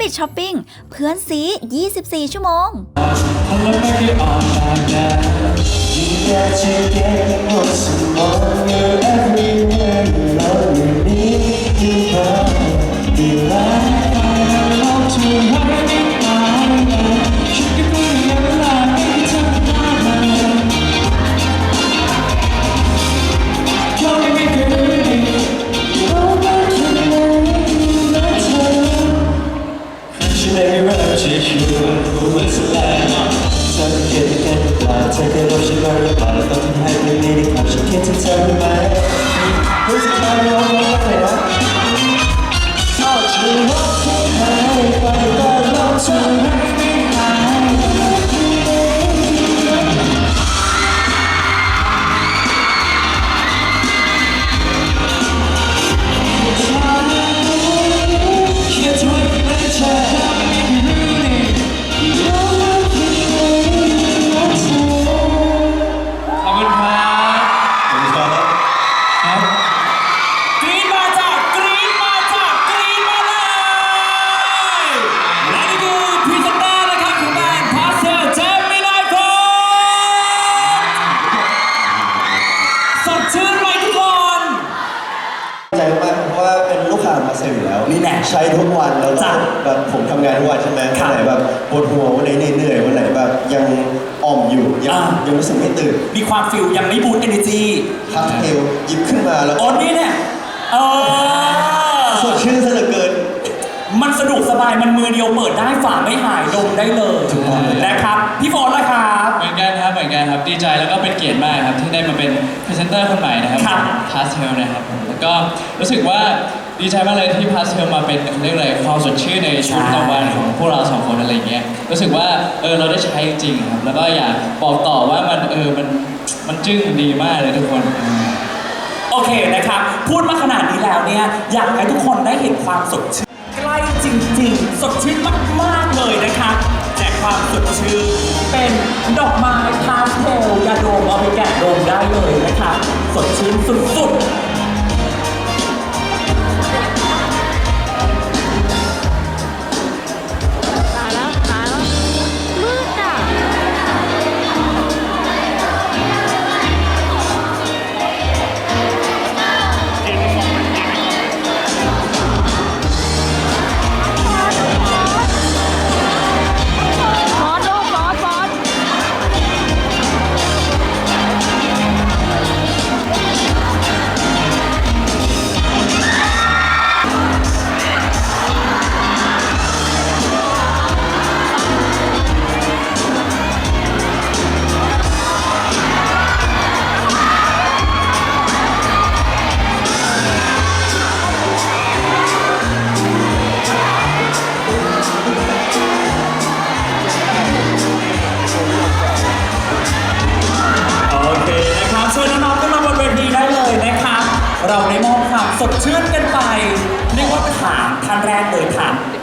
ปิดช้อปปิ้งเพื่อนซี 24 ชั่วโมง you านทุกวันใช่ไหมครัวับนไหนแบบปวดหัววันไหนเหนื่อยๆวันไหนแบบยังอ่อมอยู่ยังอ่ายังรู้สึกไม่ตื่นมีความฟิลยังไม่บูตเอเนจีพักเทลหยิบขึ้นมาแล้วโอนนี่เนี่ยเออสดชื่นซะเหลือเกิน มันสะดวกสบายมันมือเดียวเปิดได้ฝาไม่หายดมได้เลยถูกต้องเลย นะครับพี่โฟนละครับ เหมือนกันครับเหมือนกันครับดีใจแล้วก็เป็นเกียรติมากครับที่ได้มาเป็นพรีเซนเตอร์คนใหม่นะครับครับ พาสเทลนะครับผมแล้วก็รู้สึกว่าดีใจมากเลยที่พาสเทลมาเป็นเรียกอะไรความสดชื่นในชีวิตประจำวันของพวกเราสองคนอะไรอย่างเงี้ยรู้สึกว่าเออเราได้ใช้จริงๆครับแล้วก็อยากบอกต่อว่ามันเออมันมันจึ้งดีมากเลยทุกคน โอเคนะครับ พูดมาขนาดนี้แล้วเนี่ย อยากให้ทุกคนได้เห็นความสดชื่น ใกล้จริงๆ สดชื่นมากๆเลยนะคะแจกความสดชื่นเป็นดอกไม้พาสเทลยาดมเอาไปแกะดมได้เลยนะคะ สดชื่นสุดๆ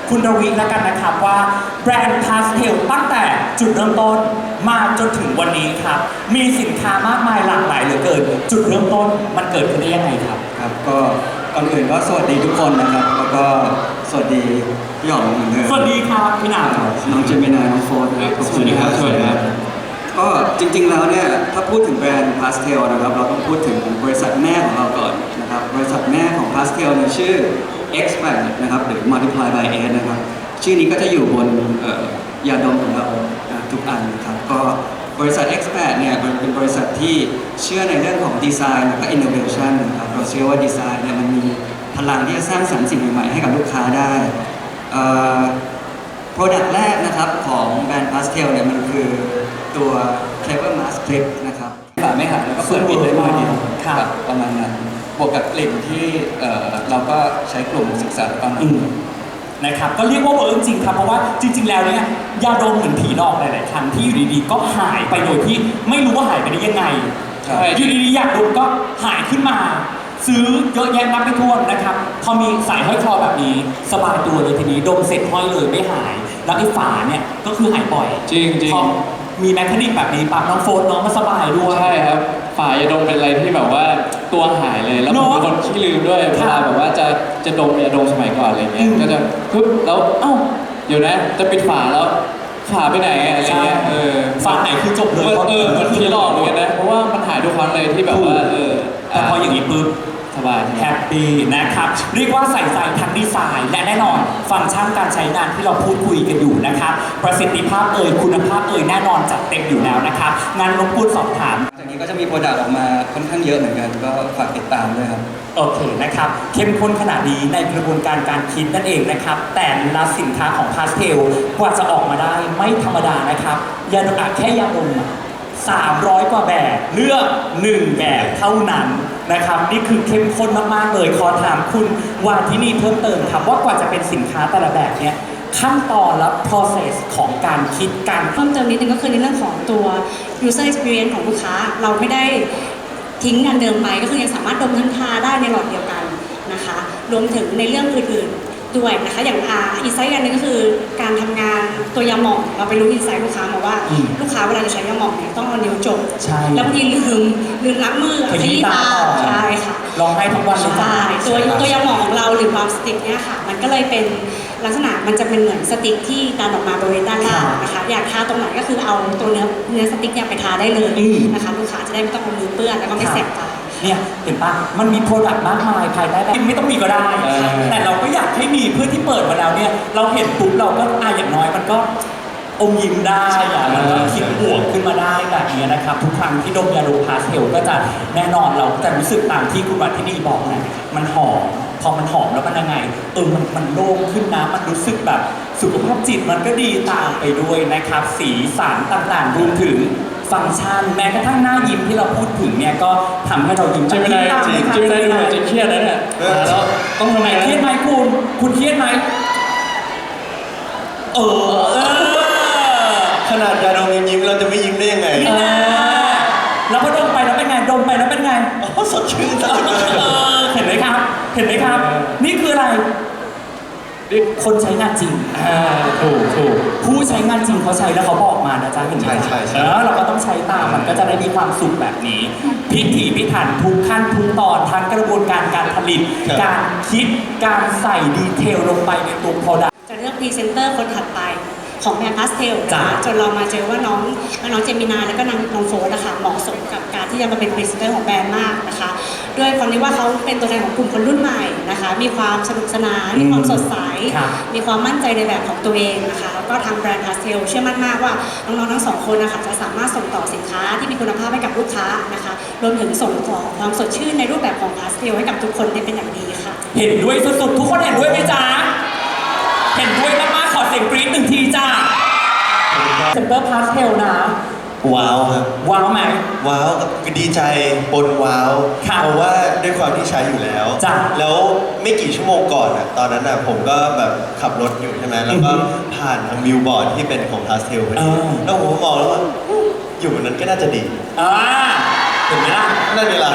คุณรวิแล้วกันนะครับว่าแบรนด์พาสเทลตั้งแต่จุดเริ่มต้นมาจนถึงวันนี้ครับ มีสินค้ามากมายหลากหลายเหลือเกิน จุดเริ่มต้นมันเกิดขึ้นได้ยังไงครับ ครับก็ก่อนอื่นก็สวัสดีทุกคนนะครับ แล้วก็สวัสดีพี่หยองเหมือนเดิมสวัสดีครับพี่หนาวน้องเจมินายน้องโฟร์นะครับสวัสดีครับสวัสดีครับก็จริงๆแล้วเนี่ยถ้าพูดถึงแบรนด์พาสเทลนะครับ เราต้องพูดถึงบริษัทแม่ของเราก่อน นะครับบริษัทแม่ของพาสเทลเนี่ยชื่อ X p a c นะครับหรือ Multiply by S นะครับ ชื่อนี้ก็จะอยู่บนเอ่อยาดมของเราอ่าทุกอันนะครับก็บริษัท X p a c เนี่ยมันเป็นบริษัทที่เชื่อในเรื่องของดีไซน์และก็ innovation นะครับเราเชื่อว่าดีไซน์เนี่ยมันมีพลังที่จะสร้างสรรค์สิ่งใหม่ๆให้กับลูกค้าได้เอ่อ Product แรกนะครับของแบรนด์ Pastel เนี่ยมันคือตัว Clever Mask Clip นะครับฝาไม่หักแล้วก็เปิดปิดได้มือเดียวครับประมาณนั้น บวกกับกลิ่นที่เอ่อเราก็ใช้กลุ่มศึกษาประมาณอืมนะครับก็เรียกว่าเวิร์กจริงครับเพราะว่าจริง ๆ แล้วเนี่ยยาดมเหมือนผีหลอกหลายๆครั้งที่อยู่ดีๆก็หายไปโดยที่ไม่รู้ว่าหายไปได้ยังไง ใช่อยู่ดีๆอยากดมก็หายขึ้นมา ซื้อเยอะแยะนับไม่ถ้วนนะครับ พอมีสายห้อยคอแบบนี้สบายตัวเลยทีนี้ดมเสร็จห้อยเลยไม่หาย แล้วไอ้ฝาเนี่ยก็คือหายบ่อยจริงจริงพอมีแมคานิกแบบนี้ปั๊บน้องโฟนน้องก็สบายด้วย ใช่ครับ ฝ่ายยาดมเป็นอะไรที่แบบว่าตัวหายเลยแล้วผมเนอะเป็นคนขี้ลืมด้วยเวครัลาบแบบว่าจะจะดมยาดมสมัยก่อนอะไรเงี้ยอืมก็จะปึ๊บแล้วเอ้าเดี๋ยวนะ จะปิดฝาแล้วฝาไปไหนอะไรเงี้ยเออฝาไหนคือจบเลยเออเหมือนผีหลอกเหมือนกันนะเพราะว่ามันหายทุกครั้งเลยที่แบบว่าเออแต่พออย่างนี้ปุ๊บ สบายแฮปปี้นะครับ เรียกว่าใส่ใจทั้งดีไซน์ และแน่นอนฟังก์ชันการใช้งานที่เราพูดคุยกันอยู่นะครับ ประสิทธิภาพเอ่ยคุณภาพเอ่ยแน่นอนจัดเต็มอยู่แล้วนะครับ งานรบกวนสอบถาม จากนี้ก็จะมีโปรดักต์ออกมาค่อนข้างเยอะเหมือนกัน ก็ฝากติดตามด้วยครับ โอเคนะครับ เข้มข้นขนาดนี้ในกระบวนการการคิดนั่นเองนะครับ แต่ละสินค้าของพาสเทลกว่าจะออกมาได้ไม่ธรรมดานะครับยาดมอะแค่ยาดมอะ300 กว่าแบบเลือก 1 แบบเท่านั้น นะครับนี่คือเข้มข้นมากๆเลยขอถามคุณวาทินีเพิ่มเติมครับว่ากว่าจะเป็นสินค้าแต่ละแบบเนี้ยขั้นตอนและ process ของการคิดการเพิ่มเติมนิดนึงก็คือในเรื่องของตัว user experience ของลูกค้า เราไม่ได้ทิ้งงานเดิมไปก็คือยังสามารถดมทั้งทาได้ในหลอดเดียวกันนะคะ รวมถึงในเรื่องอื่นๆ ด้วยนะคะอย่างอ่าอินไซต์อันหนึงก็คือการทำงานตัวยาหมองเราไปรู้อินไซต์ลูกค้ามาว่าอืมลูกค้าเวลาจะใช้ยาหมองเนี่ยต้องเอานิ้วจบใช่แล้วบางทีลืมลืมล้างมือขยี้ตาใช่ค่ะลองให้ทุกวันเลยจ้ะใช่ตัวตัวยาหมองของเราหรือวาล์วสติ๊กเนี่ยค่ะมันก็เลยเป็นลักษณะมันจะเป็นเหมือนสติ๊กที่ดันออกมาบริเวณด้านล่างนะคะอยากทาตรงไหนก็คือเอาตัวเนื้อเนื้อสติ๊กเนี่ยไปทาได้เลยอืมนะคะลูกค้าจะได้ไม่ต้องเอามือเปื้อนแล้วก็ไม่แสบตา เนี่ยเห็นปะมันมีโปรดักต์มากมายภายใต้แบบไม่ต้องมีก็ได้ เออ แต่เราก็อยากให้มีเพื่อที่เปิดมาแล้วเนี่ย เราเห็นปุ๊บเราก็อะอย่างน้อยมันก็อมยิ้มได้อะมันก็คิดบวกขึ้นมาได้แบบนี้นะครับ ทุกครั้งที่ดมยาดมพาสเทลก็จะแน่นอนเราก็จะรู้สึกตามที่คุณวัฒนีบอกนะมันหอมพอมันหอมแล้วมันยังไงเออมันมันโล่งขึ้นนะมันรู้สึกแบบสุขภาพจิตมันก็ดีตามไปด้วยนะครับ สีสันต่างๆรวมถึง ฟังก์ชัน แม้กระทั่งหน้ายิ้มที่เราพูดถึงเนี่ยก็ทำให้เรายิ้มเจมินายตามจริไหมงครับเจมินายดูเหมือนจะเครียดนะเนี่ยแล้วต้องทำไงเครียดไหมคุณ คุณเครียดไหมเออเออขนาดยาดมยังยิ้มเราจะไม่ยิ้มได้ยังไงเออแล้วพอดมไปแล้วเป็นไง ดมไปแล้วเป็นไง อ๋อสดชื่นจังเลยเออเห็นไหมครับ เห็นไหมครับ นี่คืออะไรนี่ คนใช้งานจริงอ่าถูกถูกผู้ใช้งานจริงเขาใช้แล้วเขาบอกมานะจ๊ะเห็นไหมใช่ใช่ใช่เออเราก็ต้องใช้ตามมันก็จะได้มีความสุขแบบนี้ พิถีพิถันทุกขั้นทุกตอนทั้งกระบวนการการผลิตการคิดการใส่ดีเทลลงไปในตัว product จะเลือกพรีเซนเตอร์คนถัดไปของแบรนด์พาสเทลจ้ะนะคะจนเรามาเจอว่าน้องน้องเจมินาแล้วก็นางน้องโฟร์นะคะเหมาะสมกับการที่จะมาเป็นพรีเซนเตอร์ของแบรนด์มากนะคะ ด้วยความที่ว่าเขาเป็นตัวแทนของกลุ่มคนรุ่นใหม่นะคะ มีความสนุกสนานมีความสดใส ครับมีความมั่นใจในแบบของตัวเองนะคะแล้วก็ทางแบรนด์พาสเทลเชื่อมั่นมากว่าน้องๆทั้งสองคนนะคะจะสามารถส่งต่อสินค้าที่มีคุณภาพให้กับลูกค้านะคะรวมถึงส่งต่อความสดชื่นในรูปแบบของพาสเทลให้กับทุกคนได้เป็นอย่างดีค่ะ เห็นด้วยสุดๆ ทุกคนเห็นด้วยไหมจ๊ะ เห็นด้วยมากๆ ขอเสียงกรี๊ดหนึ่งทีจ้า เซนเตอร์พาสเทลนะ ว้าวครับว้าวไหม ว้าวก็ดีใจปนว้าวครับเพราะว่าด้วยความที่ใช้อยู่แล้วจ้ะแล้วไม่กี่ชั่วโมงก่อนอะตอนนั้นอะผมก็แบบขับรถอยู่ใช่ไหมแล้วก็อือฮึผ่านทางบิลบอร์ดที่เป็นของพาสเทลพอดีอ่า แล้วผมก็มองแล้วว่าอู้อยู่บนนั้นก็น่าจะดีอ่าเห็นไหมล่ะ นั่นเวลา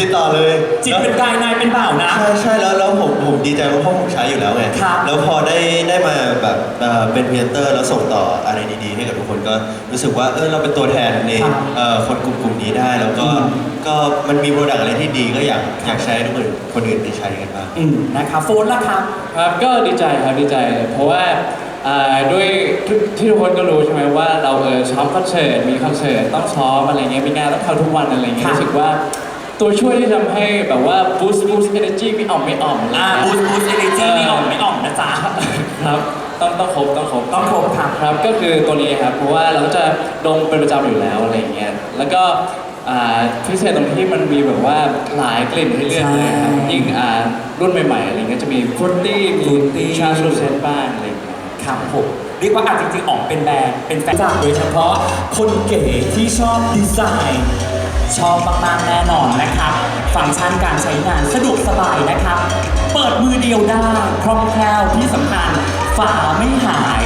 ติดต่อเลยจิตเป็นกายนายเป็นบ่าวนะ ใช่ใช่แล้วแล้วผมผมดีใจเพราะพ่อผมใช้อยู่แล้วไงครับแล้วพอได้ได้มาแบบเอ่อเป็นพรีเซนเตอร์แล้วส่งต่ออะไรดีๆให้กับทุกคนก็รู้สึกว่าเออเราเป็นตัวแทนในครับเอ่อคนกลุ่มกลุ่มนี้ได้แล้วก็อืม ก็มันมีโปรดักต์อะไรที่ดีก็อยากอยากใช้ให้ทุกคนคนอื่นได้ใช้กันบ้าง อืมนะครับโฟนละครับ ครับก็ดีใจครับดีใจ เพราะว่าอ่าด้วยทุกที่ทุกคนก็รู้ใช่ไหมว่าเราเออซ้อมคอนเสิร์ตมีคอนเสิร์ตต้องซ้อมอะไรเงี้ยมีงานต้องทำทุกวันอะไรเงี้ครัยบรู้สึกว่า ตัวช่วยที่ทำให้แบบว่า boost boost energy ไม่อ่อมไม่อ่อมอะไรอ่าเงี้ยบูสบูสเอเนจีไม่อ่อนไม่อ่อนนะจ๊ะ ครับต้องต้องครบต้องครบ ต้องครบครับครับก็คือตัวนี้ครับเพราะว่าเราก็จะดมเป็นประจำอยู่แล้วอะไรเงี้ยแล้วก็อ่าพิเศษตรงที่มันมีแบบว่าหลายกลิ่นให้เลือกเลยครับใช่ยิ่งอ่ารุ่นใหม่ๆอะไรเงี้ยจะมีฟรุตตี้มี fruity ชาชูเซนบ้างอะไรเงี้ย ครับผมเรียกว่าอาจจริงๆออกเป็นแบรนด์เป็นแฟนจากโดยเฉพาะคนเก๋ที่ชอบดีไซน์ ชอบมากๆแน่นอนนะครับ ฟังก์ชันการใช้งานสะดวกสบายนะครับ เปิดมือเดียวได้คล่องแคล่วที่สำคัญฝาไม่หาย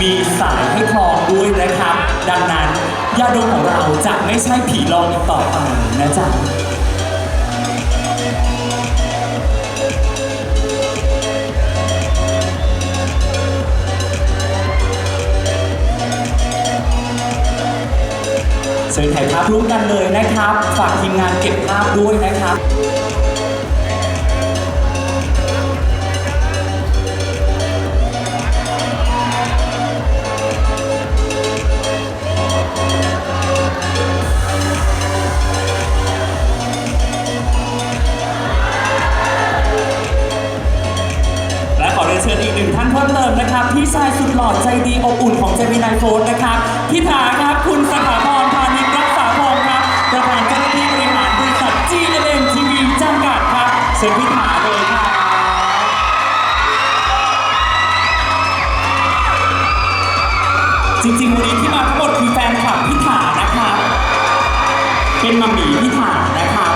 มีสายให้คล้องด้วยนะครับ ดังนั้นยาดมของเราจะไม่ใช่ผีลองอีกต่อไปนะจ๊ะ ญถ่ายภาพร่วมกันเลยนะครับ ฝากทีมงานเก็บภาพด้วยนะครับเชิญอีกหนึ่งท่านเพิ่มเติมนะครับ พี่ชายสุดหล่อใจดีอบอุ่นของเจมินายโฟนนะครับพี่ถาค่ะ เชิญพี่ถาเลยครับจริงๆวันนี้ที่มาทั้งหมดคือแฟนคลับพี่ถานะครับเป็นมัมมี่พี่ถานะครับ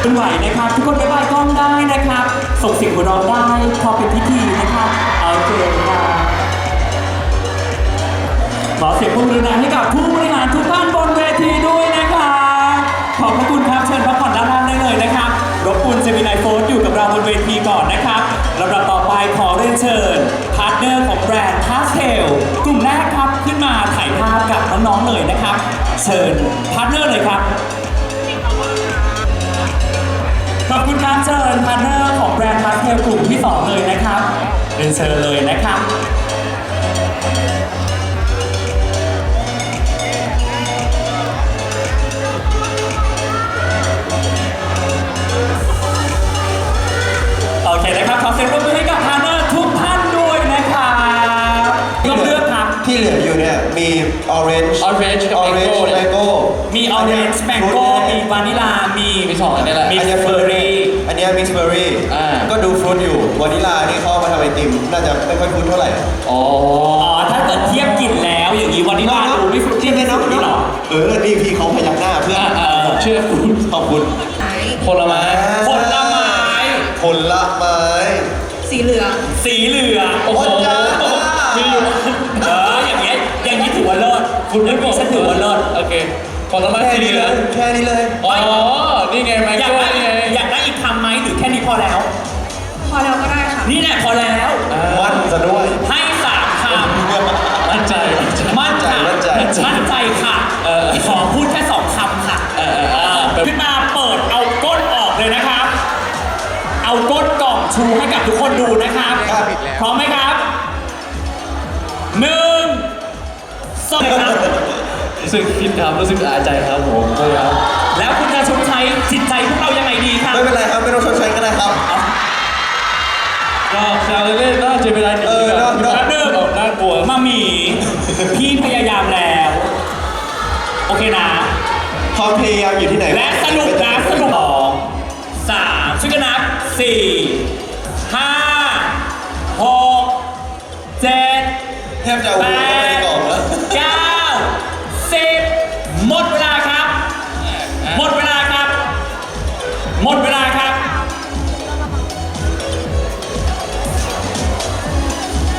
คุณไหวนะครับ ทุกคนบ๊ายบายกล้องได้นะครับ ส่งเสียงหัวเราะได้พอเป็นพิธีนะครับโอเคครับ ขอเสียงปรบมือดังให้กับผู้บริหารทุกท่านบนเวทีด้วยนะครับ ขอบพระคุณครับเชิญพักผ่อนด้านล่างได้เลยนะครับ รบกวนเจมินายโฟนอยู่กับเราบนเวทีก่อนนะครับลำดับต่อไปขอเรียนเชิญพาร์ทเนอร์ของแบรนด์พาสเทลกลุ่มแรกครับขึ้นมาถ่ายภาพกับน้องๆเลยนะครับ เชิญพาร์ทเนอร์เลยครับขอบคุณครับเชิญพาร์ทเนอร์ของแบรนด์พาสเทลกลุ่มที่ 2 เลยนะครับเรียนเชิญเลยนะครับ มี orange Orange กับ orange mango เนี่ย mango มี orange mango มีวานิลา มีมีสองอันนี้แหละ มีอันเนี้เฟอร์รี่ อันเนี้มิกซ์เบอร์รี่อ่า ก็ดูฟรุตอยู่วานิลานี่เขาเอามาทำไอติมน่าจะไม่ค่อยฟรุตเท่าไหร่อ๋อ อ๋อ ถ้าเกิดเทียบกลิ่นแล้วอย่างนี้วานิลาดูไม่ฟรุตตี้ไม่สุดนี่หรอเออนี่พี่เขาพยักหน้าเพื่อนอ่าอ่าเชื่อคุณขอบคุณผลไม้ผลไม้ ผลไม้ สีเหลือง สีเหลือง โอ้โหจ้า มีอยู่เออ อย่างเงี้ยอย่างนี้ถือว่าเลิศคุณไม่บอกฉันถือว่าเลิศโอเคผลไม้แค่สีเหนี้ลืเลองยแค่นี้เลย อ๋อ นี่ไงไมอยากโครได้นี่ไงอยากได้อีกคำไหมหรือแค่นี้พอแล้ว พอแล้วก็ได้ค่ะ นี่แหละพอแล้วมันซะด้วย ให้สามคำมั่นใจมั่นใจมั่นใจมั่นใจ มั่นใจค่ะเออขอพูดแค่สองคำค่ะเออเออเออแบบขึ้นมาเปิดเอาก้นออกเลยนะครับ เอาก้นกล่องชูให้กับทุกคนดูนะครับพร้อมไหมครับ สึกผิดครับรู้สึกอายใจครับผมใช่ครับแล้วคุณจะชดใช้จิตใจพวกเรายังไงดีครับ ไม่เป็นไรครับไม่ต้องชดใช้ก็ได้ครับ ก็แซวเล่นๆน่าจะเป็นอะไรดีเออแบบเนอะเนอะแป๊บนึงแบบน่ากลัว มาหมี พี่พยายามแล้ว โอเคนะ ความพยายามอยู่ที่ไหนและสรุปนะสรุปสองสามช่วยกันนับสี่ห้าหกเจ็ด แทบจะเอาแปหัวเข้าไปในด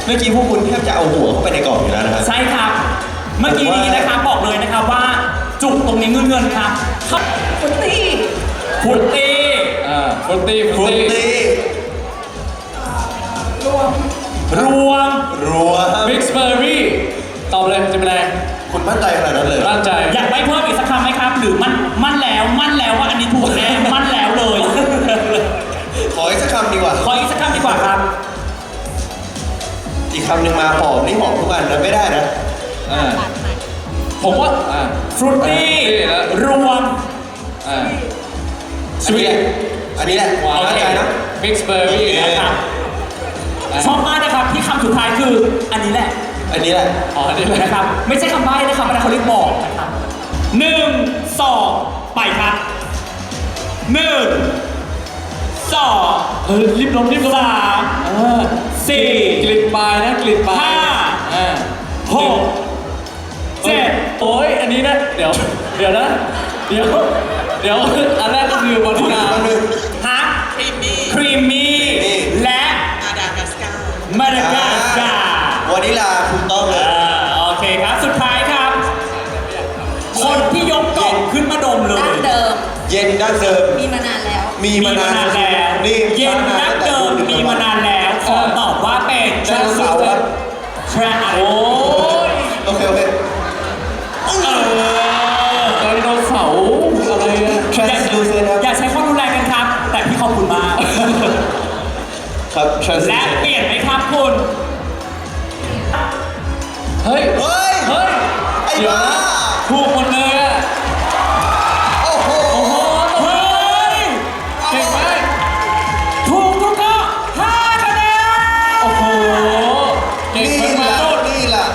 เมื่อกี้พวกคุณแทบจะเอาหัวเข้าไปในกล่องอยู่แล้วนะครับ ใช่ครับ เมื่อกี้นี้นะครับบอกเลยนะครับว่าจุกตรงนี้เงินเงินๆครับครับฟุตตี้ฟุตตี้อ่าฟรุตตี้ฟฟรุรุตตตี้ตี้รวมรัวมิกซ์เบอร์รี่ตอบเลยจะเป็นอะไรคุณมั่นใจขนาดนั้นเลยมั่นใจอยากได้เพิ่มอีกสักคำไหมครับ หรือมั่นมั่นแล้วมั่นแล้วว่าอันนี้ คำหนึ่งมาหอมนี่หอมทุกอันนะไม่ได้นะอ่าผมว่าอ่าฟรุตตี้ fruity แล้วรวมอ่าอันนี้แหละอันนี้แหละว้าวมั่นใจนะมิกซ์เบอร์รี่โอเคนะครับชอบมากนะครับที่คำสุดท้ายคืออันนี้แหละ อันนี้แหละอ๋อนี่แหละนะครับไม่ใช่คำใบ้นะครับอันนั้นเขาเรียกบอกนะครับหนึ่งสองไปครับหนึ่งสองเออรีบลงรีบลงสามเออ สี่กลิ่นปลายนะกลิ่นปลายห้า อ่าหกเจ็ดโอ้ยอันนี้นะเดี๋ยวเดี๋ยวนะเดี๋ยวเดี๋ยวอันแรกก็คือวานิลาอันหนึ่งฮะครีมมี่ครีมมี่และมาดากัสการ์มาดากัสการ์วานิลาถูกต้องเลยอ่าโอเคครับสุดท้ายครับ คนที่ยกกล่องขึ้นมาดมเลยดั้งเดิม เย็นดั้งเดิมมีมานานแล้ว มีมานานแล้วนี่เย็นนักเดิมมีมานานแล้วขอต และเปลี่ยนไหมครับคุณ เฮ้ย เฮ้ย เฮ้ยไอ้เหวบ้าถูกหมดเลยอะโอ้โหโอ้โหตบมืยเก่งไหมถูกทุกข้อห้าคะแนนโอ้โห เก่งนี่มากและๆ นี่แหละ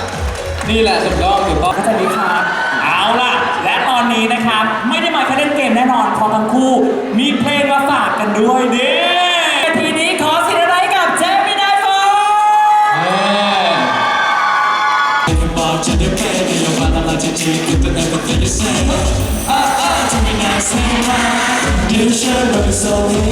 นี่แหละถูกต้องถูกต้องเข้าใจไหมครับเอาล่ะ และตอนนี้นะครับ ไม่ได้มาแค่เล่นเกมแน่นอนพรทั้งคู่ มีเพลงมาฝากกันด้วยดิ น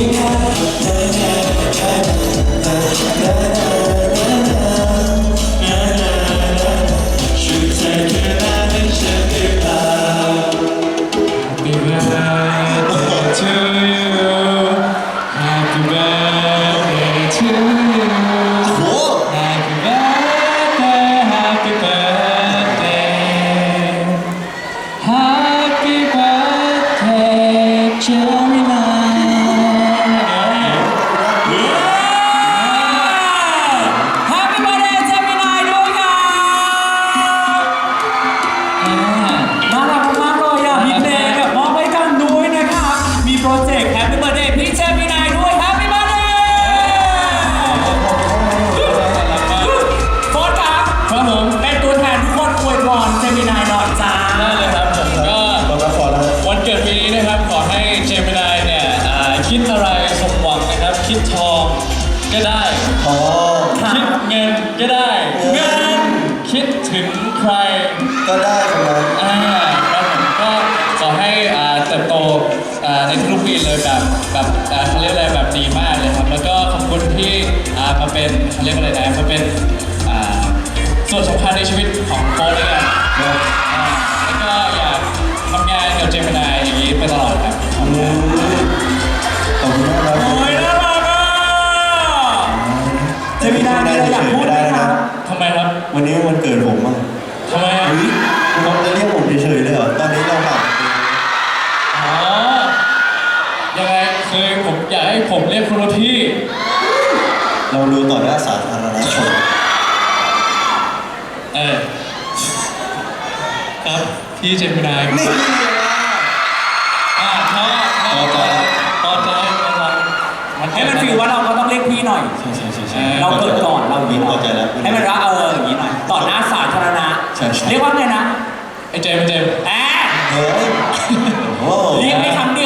เติบโตในทุกปีเลยแบบแบบเขาเรียกอะไรแบบดีมากเลยครับ แล้วก็ขอบคุณที่มาเป็นเขาเรียกอะไรนะมาเป็นส่วนสำคัญในชีวิตของโค้ชเลยกันแล้วก็อยากทำงานกับเจมินายอย่างนี้ไปตลอดครับขอบคุณขอบคุณมากครับโอ้ยน่ารักอะเจมินายมีอะไรอยากพูดไหมครับทำไมครับ วันนี้วันเกิดผมอะทำไมอะเฮ้ยคุณจะเรียกผมเฉยๆเลยเหรอตอนนี้เราห่าง อย่าให้ผมเรียกคุณที่ เราดูต่อหน้าสาธารณชนเออครับพี่เจมินายนี่อ่าพอพอใจพอใจพอใจมันให้มันฟีลว่าเราก็ต้องเรียกพี่หน่อย ใช่ใช่ใช่เราเกิดก่อนเราอย่างนี้หน่อยใจแล้วให้มันรักเอออย่างนี้หน่อยต่อหน้าสาธารณะช่ใช่เรียกว่าไงนะไอ้เจมส์ไอเจมส์แอ๊ะเฮ้ยรียกม่ทำ